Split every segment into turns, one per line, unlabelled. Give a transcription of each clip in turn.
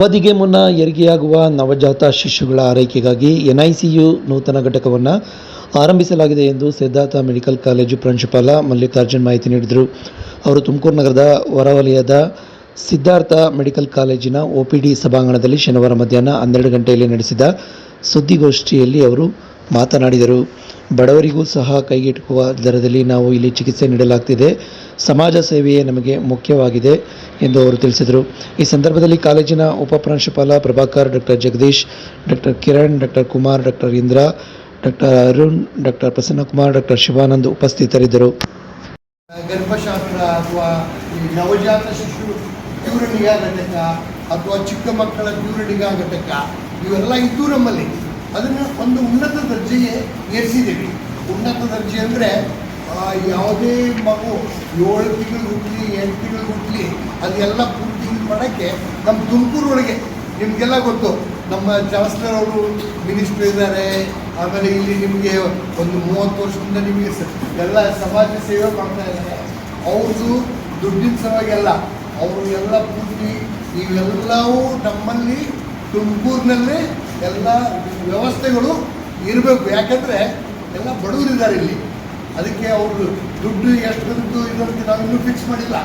ಅವಧಿಗೆ ಮುನ್ನ ಹೆರಿಗೆಯಾಗುವ ನವಜಾತ ಶಿಶುಗಳ ಆರೈಕೆಗಾಗಿ ಎನ್ಐಸಿಯು ನೂತನ ಘಟಕವನ್ನು ಆರಂಭಿಸಲಾಗಿದೆ ಎಂದು ಸಿದ್ಧಾರ್ಥ ಮೆಡಿಕಲ್ ಕಾಲೇಜು ಪ್ರಾಂಶುಪಾಲ ಮಲ್ಲಿಕಾರ್ಜುನ್ ಮಾಹಿತಿ ನೀಡಿದರು. ಅವರು ತುಮಕೂರು ನಗರದ ಹೊರವಲಯದ ಸಿದ್ಧಾರ್ಥ ಮೆಡಿಕಲ್ ಕಾಲೇಜಿನ ಒಪಿಡಿ ಸಭಾಂಗಣದಲ್ಲಿ ಶನಿವಾರ ಮಧ್ಯಾಹ್ನ ಹನ್ನೆರಡು ಗಂಟೆಯಲ್ಲಿ ನಡೆಸಿದ ಸುದ್ದಿಗೋಷ್ಠಿಯಲ್ಲಿ ಅವರು ಮಾತನಾಡಿದರು. ಬಡವರಿಗೂ ಸಹ ಕೈಗೆಟುಕುವ ದರದಲ್ಲಿ ನಾವು ಇಲ್ಲಿ ಚಿಕಿತ್ಸೆ ನೀಡಲಾಗ್ತಿದೆ. ಸಮಾಜ ಸೇವೆಯೇ ನಮಗೆ ಮುಖ್ಯವಾಗಿದೆ ಎಂದು ಅವರು ತಿಳಿಸಿದರು. ಈ ಸಂದರ್ಭದಲ್ಲಿ ಕಾಲೇಜಿನ ಉಪಪ್ರಾಂಶುಪಾಲ Prabhakar doctor Jagdish, doctor Kiran, doctor Kumar, doctor Indra, doctor Arun, doctor Prasannakumar doctor Shivanand ಉಪಸ್ಥಿತರಿದ್ದರು.
ಗರ್ಭಶಾಸ್ತ್ರ ಅಥವಾ ಈ ನವಜಾತ ಶಿಶು ಘಟಕ ಅಥವಾ ಚಿಕ್ಕ ಮಕ್ಕಳ ಇವೆಲ್ಲ ಇದ್ದು ನಮ್ಮಲ್ಲಿ ಅದನ್ನು ಒಂದು ಉನ್ನತ ದರ್ಜೆಗೆ ಏರಿಸಿದ್ದೀವಿ. ಉನ್ನತ ದರ್ಜೆ ಅಂದರೆ ಯಾವುದೇ ಮಗು ಏಳು ತಿಂಗಳು ಹುಟ್ಟಲಿ ಎಂಟು ತಿಂಗಳು ಹುಟ್ಟಲಿ ಅದೆಲ್ಲ ಪೂರ್ತಿ ಮಾಡೋಕ್ಕೆ ನಮ್ಮ ತುಮಕೂರೊಳಗೆ ನಿಮಗೆಲ್ಲ ಗೊತ್ತು, ನಮ್ಮ ಚಾನ್ಸ್ಲರ್ ಅವರು ಮಿನಿಸ್ಟರ್ ಇದ್ದಾರೆ. ಆಮೇಲೆ ಇಲ್ಲಿ ನಿಮಗೆ ಒಂದು ಮೂವತ್ತು ವರ್ಷದಿಂದ ನಿಮಗೆ ಎಲ್ಲ ಸಮಾಜ ಸೇವೆ ಮಾಡ್ತಾ ಇದ್ದಾರೆ. ಅವ್ರದ್ದು ದುಡ್ಡಿನ ಸಲುವಾಗಿ ಅಲ್ಲ, ಅವರು ಎಲ್ಲ ಪೂರ್ತಿ, ಇವೆಲ್ಲವೂ ನಮ್ಮಲ್ಲಿ ತುಮಕೂರಿನಲ್ಲೇ ಎಲ್ಲ ವ್ಯವಸ್ಥೆಗಳು ಇರಬೇಕು. ಯಾಕಂದರೆ ಎಲ್ಲ ಬಡವರಿದ್ದಾರೆ ಇಲ್ಲಿ. ಅದಕ್ಕೆ ಅವರು ದುಡ್ಡು ಎಷ್ಟು ದುಡ್ಡು ನಾವು ಇನ್ನೂ ಫಿಕ್ಸ್ ಮಾಡಿಲ್ಲ.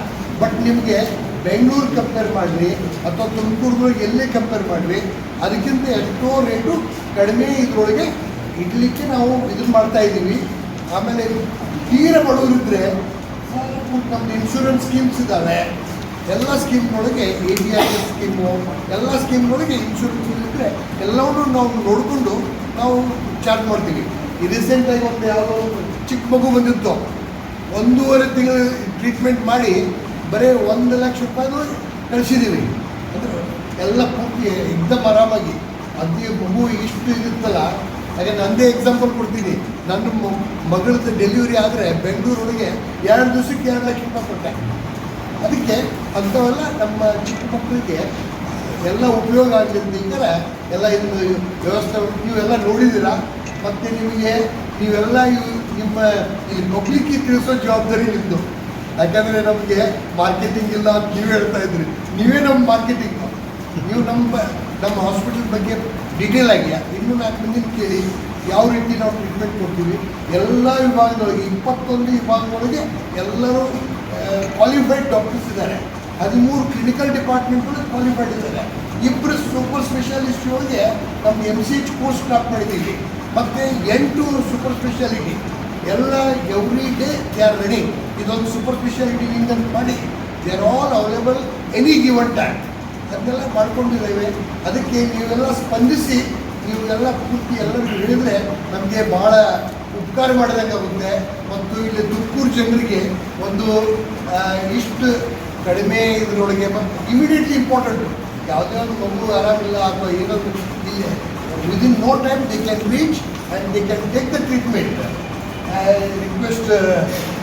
ಬಟ್ ನಿಮಗೆ ಬೆಂಗಳೂರು ಕಂಪೇರ್ ಮಾಡಿರಿ, ಅಥವಾ ತುಮಕೂರು ಎಲ್ಲೇ ಕಂಪೇರ್ ಮಾಡಿರಿ, ಅದಕ್ಕಿಂತ ಎಷ್ಟೋ ರೇಟು ಕಡಿಮೆ ಇದರೊಳಗೆ ಇಡ್ಲಿಕ್ಕೆ ನಾವು ಇದನ್ನು ಮಾಡ್ತಾ ಇದ್ದೀವಿ. ಆಮೇಲೆ ತೀರ ಬಡವರಿದ್ದರೆ ನಮ್ಮದು ಇನ್ಶೂರೆನ್ಸ್ ಸ್ಕೀಮ್ಸ್ ಇದ್ದಾವೆ ಎಲ್ಲ ಸ್ಕೀಮ್ನೊಳಗೆ A D R S scheme ಎಲ್ಲ ಸ್ಕೀಮ್ನೊಳಗೆ ಇನ್ಶೂರೆನ್ಸ್ ಇದ್ದರೆ ಎಲ್ಲವನ್ನೂ ನಾವು ನೋಡಿಕೊಂಡು ನಾವು ಚಾರ್ಜ್ ಮಾಡ್ತೀವಿ. ಈ ರೀಸೆಂಟಾಗಿ ಒಂದು ಯಾವುದೋ ಚಿಕ್ಕ ಮಗು ಬಂದಿತ್ತು. ಒಂದೂವರೆ ತಿಂಗಳು ಟ್ರೀಟ್ಮೆಂಟ್ ಮಾಡಿ ಬರೀ ಒಂದು ಲಕ್ಷ ರೂಪಾಯಿನೂ ಕಳಿಸಿದ್ದೀವಿ ಅಂದರೆ ಎಲ್ಲ ಪೂರ್ತಿ ಎಕ್ದಮ್ ಆರಾಮಾಗಿ. ಅದು ಮಗು ಇಷ್ಟು ಇರುತ್ತಲ್ಲ, ಹಾಗೆ ನಂದೇ ಎಕ್ಸಾಂಪಲ್ ಕೊಡ್ತೀನಿ. ನನ್ನ ಮಗಳದ್ದು ಡೆಲಿವರಿ ಆದರೆ ಬೆಂಗಳೂರೊಳಗೆ ಎರಡು ದಿವಸಕ್ಕೆ ಎರಡು ಲಕ್ಷ ರೂಪಾಯಿ ಕೊಟ್ಟೆ. ಅದಕ್ಕೆ ಅಂಥವೆಲ್ಲ ನಮ್ಮ ಚಿಕ್ಕ ಮಕ್ಕಳಿಗೆ ಎಲ್ಲ ಉಪಯೋಗ ಆಗಲಿದ್ದರೆ ಎಲ್ಲ ಇದನ್ನು ವ್ಯವಸ್ಥೆ ನೀವೆಲ್ಲ ನೋಡಿದ್ದೀರಾ? ಮತ್ತು ನಿಮಗೆ ನೀವೆಲ್ಲ ಈ ನಿಮ್ಮ ಈ ಪಬ್ಲಿಕ್ಕಿಗೆ ತಿಳಿಸೋ ಜವಾಬ್ದಾರಿ ನಿಮ್ಮದು ಯಾಕಂದರೆ ನಮಗೆ ಮಾರ್ಕೆಟಿಂಗ್ ಇಲ್ಲ ಅಂತ ನೀವು ಹೇಳ್ತಾ ಇದ್ರಿ. ನೀವೇ ನಮ್ಮ ಮಾರ್ಕೆಟಿಂಗ್ ನೀವು ನಮ್ಮ ನಮ್ಮ ಹಾಸ್ಪಿಟಲ್ ಬಗ್ಗೆ ಡೀಟೇಲ್ ಆಗಿ, ಇನ್ನೂ ನಾಲ್ಕು ಮಂದಿನ ಕೇಳಿ ಯಾವ ರೀತಿ ನಾವು ಟ್ರೀಟ್ಮೆಂಟ್ ಕೊಡ್ತೀವಿ. ಎಲ್ಲ ವಿಭಾಗದೊಳಗೆ, ಇಪ್ಪತ್ತೊಂದು ವಿಭಾಗದೊಳಗೆ ಎಲ್ಲರೂ ಕ್ವಾಲಿಫೈಡ್ ಡಾಕ್ಟರ್ಸ್ ಇದ್ದಾರೆ. ಹದಿಮೂರು ಕ್ಲಿನಿಕಲ್ ಡಿಪಾರ್ಟ್ಮೆಂಟ್ಗಳು ಕ್ವಾಲಿಫೈಡ್ ಇದ್ದಾರೆ. ಇಬ್ಬರು ಸೂಪರ್ ಸ್ಪೆಷಾಲಿಸ್ಟ್ ಒಳಗೆ ನಮ್ಮ M C H course start ಮಾಡಿದ್ದೀವಿ. ಮತ್ತು ಎಂಟು ಸೂಪರ್ ಸ್ಪೆಷಾಲಿಟಿ ಎಲ್ಲ every day they are ready ಇದೊಂದು ಸೂಪರ್ ಸ್ಪೆಷಾಲಿಟಿ ಇಂದ ಮಾಡಿ they are all available any given time ಅದನ್ನೆಲ್ಲ ಮಾಡ್ಕೊಂಡಿದ್ದೇವೆ. ಅದಕ್ಕೆ ನೀವೆಲ್ಲ ಸ್ಪಂದಿಸಿ, ನೀವೆಲ್ಲ ಪೂರ್ತಿ ಎಲ್ಲರಿಗೂ ಹೇಳಿದರೆ ನಮಗೆ ಭಾಳ ಉಪಕಾರ ಮಾಡಿದಂಗಾಗುತ್ತೆ ಮತ್ತು ಇಲ್ಲಿ ತುಮಕೂರು ಜನರಿಗೆ ಒಂದು ಇಷ್ಟು ಕಡಿಮೆ ಇದರೊಳಗೆ ಮತ್ತು ಇಮಿಡಿಯೇಟ್ಲಿ ಇಂಪಾರ್ಟೆಂಟು ಯಾವುದೇ ಒಂದು ಮಗು ಆರಾಮಿಲ್ಲ ಅಥವಾ ಏನಾದರೂ ಇಲ್ಲಿ. Within no time they can reach and they can take the treatment I request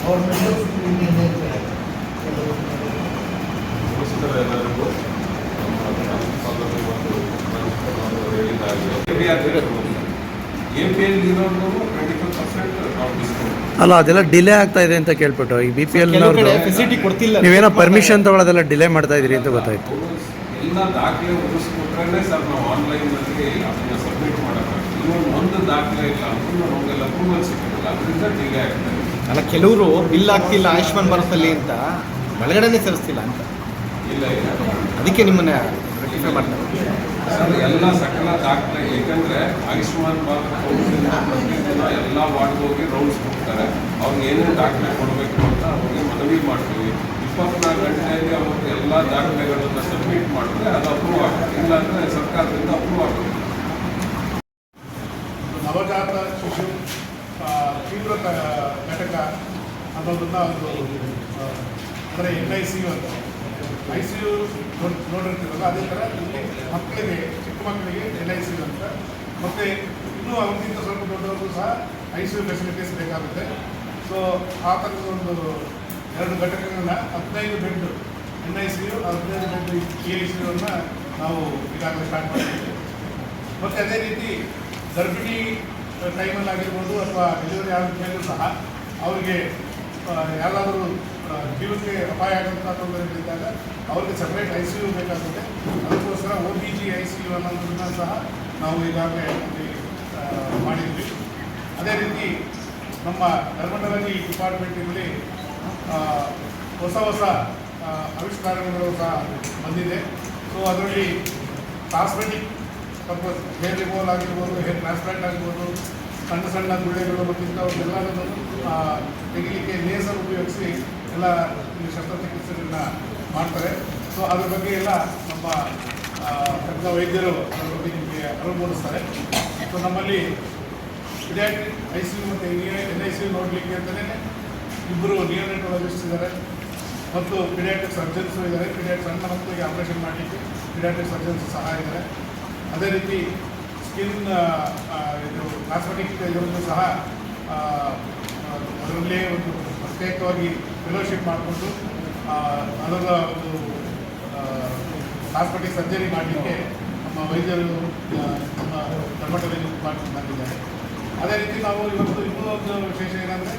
ಅವ್ರ ಮೆಂಬರ್ಸ್
ನಮಸ್ಕಾರ ಎಲ್ಲರಿಗೂ ಎ ಪಿ ಎಲ್ ಇರೋದು ಟ್ವೆಂಟಿ
ಅಲ್ಲ ಅದೆಲ್ಲ ಡಿಲೇ ಆಗ್ತಾ ಇದೆ ಅಂತ ಕೇಳ್ಬಿಟ್ಟು. ಈ ಬಿ ಪಿ ಎಲ್
ಫೆಸಿಲಿಟಿ ಕೊಡ್ತಿಲ್ಲ.
ನೀವೇನೋ ಪರ್ಮಿಷನ್ ತಗೊಳ್ಳೋದೆಲ್ಲ ಡಿಲೇ ಮಾಡ್ತಾ ಇದ್ದೀರಿ ಅಂತ ಗೊತ್ತಾಯ್ತು.
ಎಲ್ಲ ದಾಖಲೆ ಉಳಿಸ್ಕೊಟ್ರೆ ಸರ್ ನಾವು ಆನ್ಲೈನಲ್ಲಿ ಅದನ್ನ ಸಬ್ಮಿಟ್ ಮಾಡೋಕ್ಕಾಗ್ತದೆ ಇವಾಗ ಒಂದು ದಾಖಲೆ ಇಲ್ಲ ಅದನ್ನು ನಮಗೆಲ್ಲ ಅಪ್ರೂವಲ್ ಸಿಕ್ಕಿಲ್ಲ ಅದರಿಂದ ಡಿಲೇ ಆಗ್ತದೆ
ಅಲ್ಲ ಕೆಲವರು ಬಿಲ್ ಆಗ್ತಿಲ್ಲ ಆಯುಷ್ಮಾನ್ ಭಾರತಲ್ಲಿ ಅಂತ ಒಳಗಡೆನೆ ಸೇರಿಸ್ತಿಲ್ಲ ಅಂತ.
ಇಲ್ಲ
ಅದಕ್ಕೆ ನಿಮ್ಮನ್ನ ಮಾಡ್ತಾರೆ
ಸರ್, ಎಲ್ಲ ಸಕಲ ದಾಖಲೆ ಏಕೆಂದರೆ ಆಯುಷ್ಮಾನ್ ಭಾರತ್ ಎಲ್ಲ ವಾರ್ಡ್ಗೆ ಹೋಗಿ ರೌಂಡ್ಸ್ ಹೋಗ್ತಾರೆ ಅವ್ರಿಗೆ ಏನೇನು ದಾಖಲೆ ಕೊಡಬೇಕು ಅಂತ ಅವ್ರಿಗೆ ಮನವಿ ಮಾಡ್ತೀವಿ. ಇಪ್ಪತ್ನಾಲ್ಕು ಗಂಟೆಯಲ್ಲಿ ಅವ್ರಿಗೆ ಎಲ್ಲ ದಾಖಲೆಗಳನ್ನು ಸಬ್ಮಿಟ್ ಮಾಡಿದ್ರೆ ಅದು ಅಪ್ರೂವ್ ಆಗುತ್ತೆ. ಇಲ್ಲಾಂದರೆ ಸರ್ಕಾರದಿಂದ ಅಪ್ರೂವ್ ಆಗುತ್ತೆ.
ನವಜಾತ ಶಿಶು ತೀವ್ರ ಘಟಕ ಅನ್ನೋದನ್ನ ಒಂದು ಅಂದರೆ ಎನ್ ಐ ಸಿ ಅಂತ ಐ ಸಿ ಯು ನೋಡಿರ್ತೀವಲ್ಲ ಅದೇ ಥರ ಇಲ್ಲಿ ಮಕ್ಕಳಿಗೆ, ಚಿಕ್ಕ ಮಕ್ಕಳಿಗೆ ಎನ್ ಐ ಸಿ ಅಂತ. ಮತ್ತು ಇನ್ನೂ ಅವ್ರಿಗಿಂತ ಸ್ವಲ್ಪ ದೊಡ್ಡವರು ಸಹ ಐ ಸಿ ಯು ಫೆಸಿಲಿಟೀಸ್ ಬೇಕಾಗುತ್ತೆ. ಸೊ ಆ ಥರದ ಒಂದು ಎರಡು ಘಟಕಗಳನ್ನ ಹದಿನೈದು bed N I C U ಹದಿನೈದು ಬೆಡ್ ಕೆ ಐ ಸಿ ಯುವನ್ನು ನಾವು ಈಗಾಗಲೇ ಸ್ಟಾರ್ಟ್ ಮಾಡಿದ್ದೀವಿ ಮತ್ತು ಅದೇ ರೀತಿ ಗರ್ಭಿಣಿ ಟೈಮಲ್ಲಿ ಆಗಿರ್ಬೋದು ಅಥವಾ ಡೆಲಿವರಿ ಮೇಲೂ ಸಹ ಅವರಿಗೆ ಯಾರಾದರೂ ಜೀವಕ್ಕೆ ಅಪಾಯ ಆಗುವಂಥ ತೊಂದರೆಗಳಿದ್ದಾಗ ಅವ್ರಿಗೆ ಸಪ್ರೇಟ್ ಐ ಸಿ ಯು ಬೇಕಾಗುತ್ತೆ. ಅದಕ್ಕೋಸ್ಕರ O B G I C U ಅನ್ನೋದನ್ನ ಸಹ ನಾವು ಈಗಾಗಲೇ ಮಾಡಿದ್ವಿ. ಅದೇ ರೀತಿ ನಮ್ಮ ಡರ್ಮಟಲಜಿ ಡಿಪಾರ್ಟ್ಮೆಂಟಿನಲ್ಲಿ ಹೊಸ ಹೊಸ ಆವಿಷ್ಕಾರಗಳು ಸಹ ಬಂದಿದೆ. ಸೊ ಅದರಲ್ಲಿ ಕಾಸ್ಮೆಟಿಕ್ ಪರ್ಪಸ್ ಹೇರ್ ರಿಮೋಲ್ ಆಗಿರ್ಬೋದು ಹೇರ್ ಟ್ರಾನ್ಸ್ಪ್ಲಾಂಟ್ ಆಗಿರ್ಬೋದು ಸಣ್ಣ ಸಣ್ಣ ಗುಳ್ಳೆಗಳು ಮತ್ತು ಇಂಥವನ್ನೆಲ್ಲದನ್ನು ಆ, ತೆಗಿಲಿಕ್ಕೆ ಲೇಸರ್ ಉಪಯೋಗಿಸಿ ಎಲ್ಲ ಈ ಶಸ್ತ್ರಚಿಕಿತ್ಸೆಗಳನ್ನ ಮಾಡ್ತಾರೆ. ಸೊ ಅದ್ರ ಬಗ್ಗೆ ಎಲ್ಲ ನಮ್ಮ ತಜ್ಞ ವೈದ್ಯರು ಅದ್ರ ಬಗ್ಗೆ ನಿಮಗೆ ಅರಿವು ಮೂಡಿಸ್ತಾರೆ. ಸೊ ನಮ್ಮಲ್ಲಿ ಪಿಡಿಯಾಟ್ರಿಕ್ ಐ ಸಿ ಯು ಮತ್ತು ಎನ್ ಐ ಸಿ ಯು ನೋಡಲಿಕ್ಕೆ ಅಂತಲೇ ಇಬ್ಬರು ನಿಯೋನೆಟೊಲಜಿಸ್ಟ್ ಇದ್ದಾರೆ. ಮತ್ತು ಪಿಡಿಯಾಟ್ರಿಕ್ ಸರ್ಜನ್ಸು ಇದ್ದಾರೆ. ಪಿಡಿಯಾಟ್ರಿಕ್ ಸಣ್ಣ ಮಕ್ಕಳಿಗೆ ಆಪರೇಷನ್ ಮಾಡಲಿಕ್ಕೆ ಪಿಡಿಯಾಟ್ರಿಕ್ ಸರ್ಜನ್ಸ್ ಸಹ ಇದ್ದಾರೆ. ಅದೇ ರೀತಿ ಸ್ಕಿನ್ ಇದು ಕಾಸ್ಮೆಟಿಕ್ ಇದರಲ್ಲೂ ಸಹ ಅದರಲ್ಲೇ ಒಂದು ಪ್ರತ್ಯೇಕವಾಗಿ ಫೆಲೋಶಿಪ್ ಮಾಡಿಕೊಂಡು ಅದರ ಒಂದು ಕಾಸ್ಮೆಟಿಕ್ ಸರ್ಜರಿ ಮಾಡಲಿಕ್ಕೆ ನಮ್ಮ ವೈದ್ಯರು ನಮ್ಮ ಡರ್ಮಟೊಲಜಿ ಡಿಪಾರ್ಟ್ಮೆಂಟ್ ಬಂದಿದ್ದಾರೆ. ಅದೇ ರೀತಿ ನಾವು ಇವತ್ತು ಇನ್ನೊಂದು ವಿಶೇಷ ಏನಂದರೆ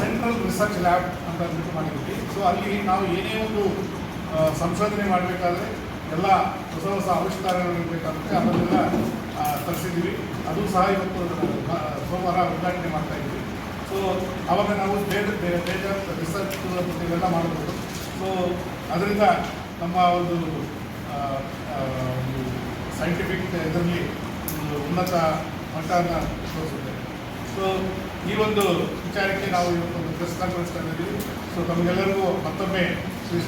ಸೆಂಟ್ರಲ್ ರಿಸರ್ಚ್ ಲ್ಯಾಬ್ ಅಂತ ಅಂದ್ಬಿಟ್ಟು ಮಾಡಿದ್ದೀವಿ. ಸೊ ಅಲ್ಲಿ ನಾವು ಏನೇ ಒಂದು ಸಂಶೋಧನೆ ಮಾಡಬೇಕಾದ್ರೆ ಎಲ್ಲ ಹೊಸ ಹೊಸ ಆವಿಷ್ಕಾರಗಳು ಇರಬೇಕಾಗುತ್ತೆ. ಅದನ್ನೆಲ್ಲ ತರಿಸಿದ್ದೀವಿ. ಅದು ಸಹ ಇವತ್ತು ಸೋಮವಾರ ಉದ್ಘಾಟನೆ ಮಾಡ್ತಾ ಇದ್ದೀವಿ. ಸೊ ಆವಾಗ ನಾವು ಬೇರೆ ಬೇರೆ ಬೇರೆ ರಿಸರ್ಚ್ ಇವೆಲ್ಲ ಮಾಡಬಹುದು ಸೊ ಅದರಿಂದ ನಮ್ಮ ಒಂದು ಸೈಂಟಿಫಿಕ್ ಇದರಲ್ಲಿ ಒಂದು ಉನ್ನತ ಮಟ್ಟವನ್ನು ತೋರಿಸುತ್ತೆ. ಸೊ ಈ ಒಂದು ವಿಚಾರಕ್ಕೆ ನಾವು ಇವತ್ತು ಒಂದು ಸೊ ತಮಗೆಲ್ಲರಿಗೂ ಮತ್ತೊಮ್ಮೆ ಶ್ರೀ